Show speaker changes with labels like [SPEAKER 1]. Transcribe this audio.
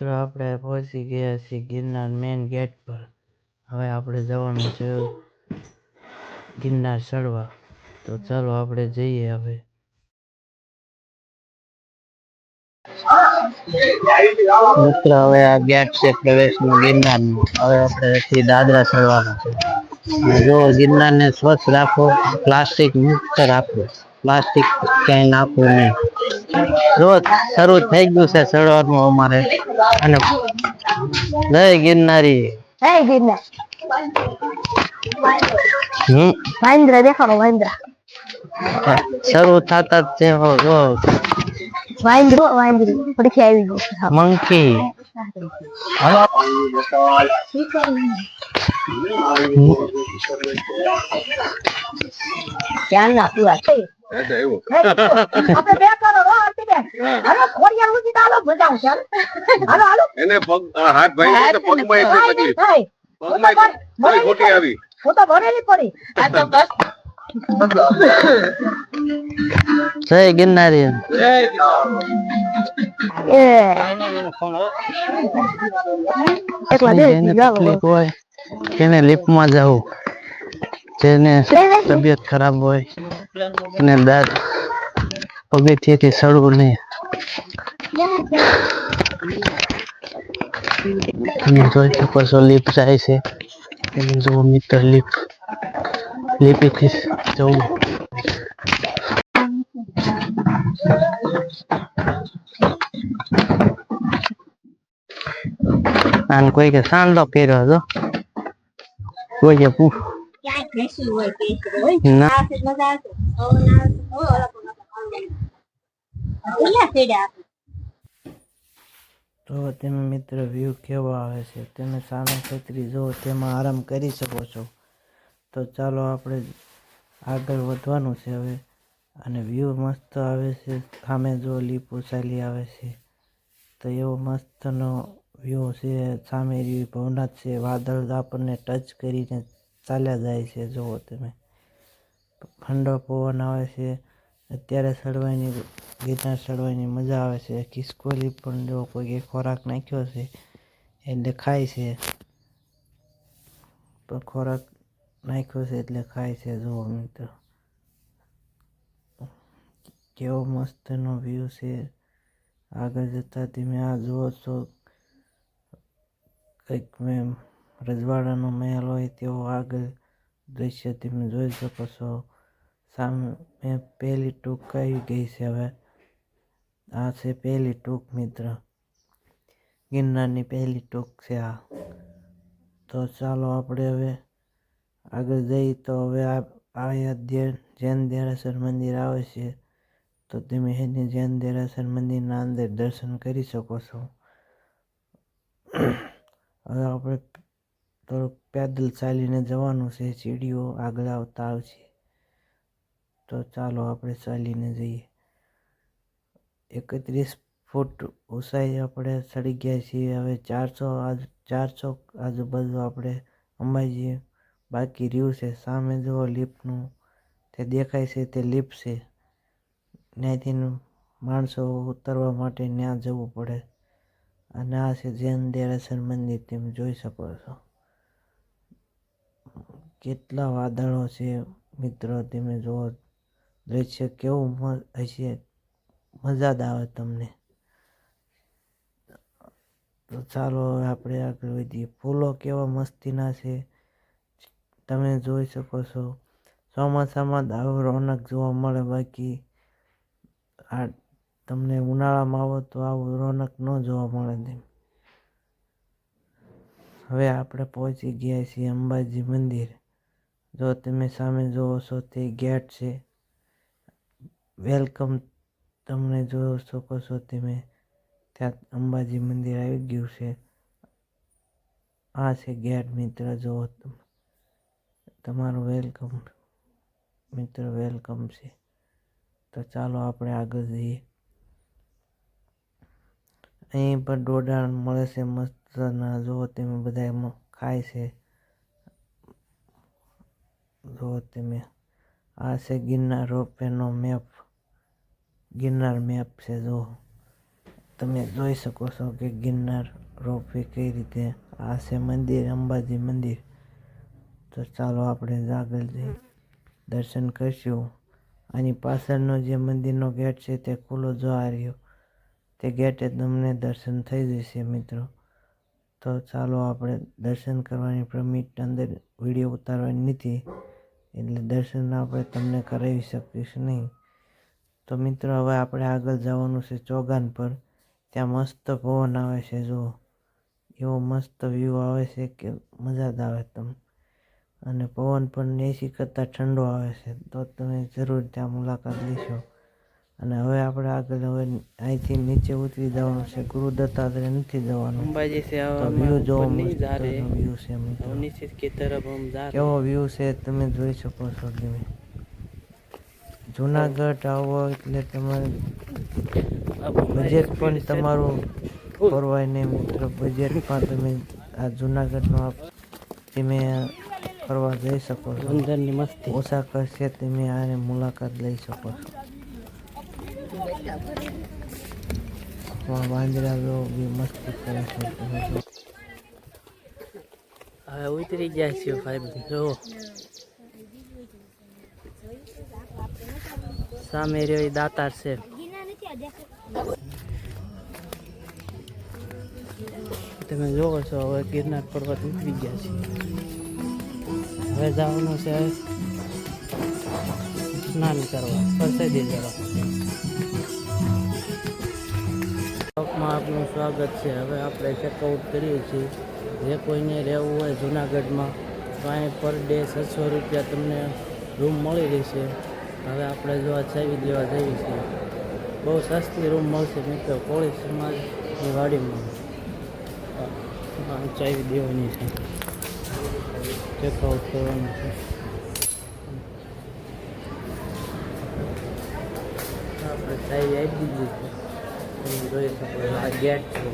[SPEAKER 1] મિત્રો, આપણે પહોંચી ગયા છીએ ગિરનાર મેઇન ગેટ પર. હવે આપણે જવાનું છે ગિરનાર ચડવા. તો ચાલો આપણે જઈએ હવે. મિત્રો, હવે આ ગેટ છે પ્રવેશનું ગિરનારનું હવે આપણે અહીંથી દાદરા ચડવાના છે. જો ગિરનારને સ્વચ્છ રાખો, પ્લાસ્ટિક મુક્ત રાખો. પ્લાસ્ટિક ક્યાંય નાખવું નહીં. જો શરૂ થઈ ગયું છે ચડવાનું અમારે. અને જય ગિરનારી
[SPEAKER 2] હે ગિરનાર
[SPEAKER 1] હમ
[SPEAKER 2] મહેન્દ્ર દેખાડો મહેન્દ્ર
[SPEAKER 1] શરૂ થતા જ છે હો, જો
[SPEAKER 2] મહેન્દ્ર મહેન્દ્ર પડખે આવી ગયો
[SPEAKER 1] મંકી
[SPEAKER 2] ધ્યાન નાખ્યું આ આપણે બે કરો હો આરતી બેન હાલો ખોડિયાર ઉજી હાલો મજા આવશે હાલો. હાલો હાલો.
[SPEAKER 3] એને પગ હાથ ભાઈ તો પગમાં એટલી તકલીફ પગમાં એટલી ખોટી આવી.
[SPEAKER 2] હું ભરેલી પડી. આ તો બસ.
[SPEAKER 1] જય ગિરનારી. લિફ્ટમાં જવું જેને તબિયત ખરાબ હોય એને દાદ પગથિયેથી ચડવું નહીં તમે જોઈ શકો છો લીપ જાય છે. તમે જુઓ મિત્ર લીપ લિફ્ટથી જવું. અને કોઈ કે સાંડો પહેર્યો હતો. કોઈ કે પૂ
[SPEAKER 2] ક્યાંય બેસી હોય બેસી હોય.
[SPEAKER 1] ના.
[SPEAKER 2] કોના અહીંયા
[SPEAKER 1] તો તમે મિત્ર વ્યૂ કેવો આવે છે? તમે સામે છત્રી જુઓ તેમાં આરામ કરી શકો છો. તો ચાલો આપણે આગળ વધવાનું છે હવે. અને વ્યૂ મસ્ત આવે છે. સામે જો લીપો ચાલી આવે છે. તો એવો મસ્તનો વ્યૂ છે. સામે એવી ભવનાથ છે. વાદળ આપણને ટચ કરીને ચાલ્યા જાય છે. જુઓ તમે. ઠંડો પવન આવે છે. અત્યારે સડવાની ગિરનાર સડવાની મજા આવે છે. ખિસકોલી પણ જો કોઈ ખોરાક નાખ્યો છે, એટલે ખાય છે. પણ ખોરાક નાખ્યો છે એટલે ખાય છે જુઓ મિત્રો કેવો મસ્તનો વ્યૂ છે. આગળ જતા તમે આ જુઓ છો કંઈક મેં રજવાડાનો મહેલ હોય તેવો આગળ દ્રશ્ય તમે જોઈ શકો છો. સામે પહેલી ટૂંક આવી ગઈ છે હવે. આ છે પહેલી ટૂંક, મિત્ર. ગિરનારની પહેલી ટૂંક છે આ. તો ચાલો આપણે હવે આગળ જઈએ તો હવે આ જૈન દેરાસર મંદિર આવે છે. તો તમે એની જૈન દેરાસર મંદિરના અંદર દર્શન કરી શકો છો. હવે આપણે થોડુંક પેદલ ચાલીને જવાનું છે. સીડીઓ આગળ આવતા આવશે. તો ચાલો આપણે ચાલીને જઈએ. એકત્રીસ ફૂટ ઊંચાઈ આપણે ચડી ગયા છીએ. હવે ચારસો આજ, ચારસો આજુબાજુ આપણે અંબાજી બાકી રહ્યું છે, સામે જુઓ લિફ્ટનું તે દેખાય છે, તે લિફ્ટ છે. ત્યાંથી માણસો ઉતરવા માટે ત્યાં જવું પડે. અને આ છે જૈન દેરાસર મંદિર, તમે જોઈ શકો છો. કેટલા વાદળો છે, મિત્રો, તમે જુઓ દ્રશ્ય કેવું હશે, મજા જ આવે તમને. તો ચાલો હવે આપણે આગળ વધીએ. ફૂલો કેવા મસ્તીના છે, તમે જોઈ શકો છો. ચોમાસામાં જ આવો રોનક જોવા મળે, બાકી આ તમને ઉનાળામાં આવો તો આવું રોનક ન જોવા મળે તેમ. હવે આપણે પહોંચી ગયા છીએ અંબાજી મંદિર. જો તમે સામે જોવો છો, તે ગેટ છે. વેલકમ તમને જોઈ શકો છો તમે. ત્યાં અંબાજી મંદિર આવી ગયું છે. આ છે ગેટ મિત્ર તમે તમારું વેલકમ, મિત્ર વેલકમ છે. તો ચાલો આપણે આગળ જઈએ. અહીં પણ ડોડા મળે છે મસ્તના જુઓ તમે બધા ખાય છે. જુઓ તમે આ છે ગિરનાર રોપવેનો મેપ ગિરનાર મેપ છે, જો તમે જોઈ શકો છો કે ગિરનાર રોપવે કઈ રીતે. આ છે મંદિર, અંબાજી મંદિર. તો ચાલો આપણે આગળ જઈ દર્શન કરશું. આની પાછળનો જે મંદિરનો ગેટ છે, તે ખુલ્લો જો આ રહ્યો. તે ગેટે તમને દર્શન થઈ જશે, મિત્રો. તો ચાલો આપણે દર્શન કરવાની પરમિટ અંદર વીડિયો ઉતારવાની નથી. એટલે દર્શન આપણે તમને કરાવી શકીશું નહીં. તો મિત્રો હવે આપણે આગળ જવાનું છે ચોગાન પર. ત્યાં મસ્ત પવન આવે છે જુઓ. એવો મસ્ત વ્યૂ આવે છે કે મજા જ આવે તમને અને પવન પણ એસી કરતાં ઠંડો આવે છે. તો તમે જરૂર ત્યાં મુલાકાત લેશો. અને હવે આપણે આગળ હવે અહીંથી નીચે ઉતરી જવાનું છે. ગુરુદત્તા નથી જવાનું. અંબાજી
[SPEAKER 4] છે
[SPEAKER 1] વ્યૂ જોવા વ્યૂ છે કેવો વ્યૂ છે તમે જોઈ શકો છો તમે જુનાગઢ આવો એટલે તમારે બજેટ પણ તમારું ફરવાય નહીં મિત્રો. બજેટ પણ તમે આ જુનાગઢનો આપ તમે ફરવા જઈ શકો છો.
[SPEAKER 4] મસ્તી.
[SPEAKER 1] ઓછા કરશે તમે આને મુલાકાત લઈ શકો છો. વાંદરા બી મસ્તી કરે છે.
[SPEAKER 4] હવે ઉતરી ગયા છીએ ભાઈ જો સામે રહ્યો એ દાતાર છે. તમે જોવો છો, હવે ગિરનાર પર્વત ઉતરી ગયા છે હવે જવાનું છે સ્નાન કરવા પરસેદી જવા આપનું સ્વાગત છે. હવે આપણે ચેકઆઉટ કરીએ છીએ. જે કોઈને રહેવું હોય જુનાગઢમાં, તો અહીં પર ડે છસો રૂપિયા તમને રૂમ મળી રહેશે. હવે આપણે જો આ ચાવી દેવા જઈએ છીએ, બહુ સસ્તી રૂમ મળશે મિત્રો, કોળી સમાજની વાડીમાં. ચાવી દેવાની છે. ચેકઆઉટ કરવાનું છે. આપણે ચાવી આપી દીધી છે. તમે જોઈ શકો આ ગેટ છે.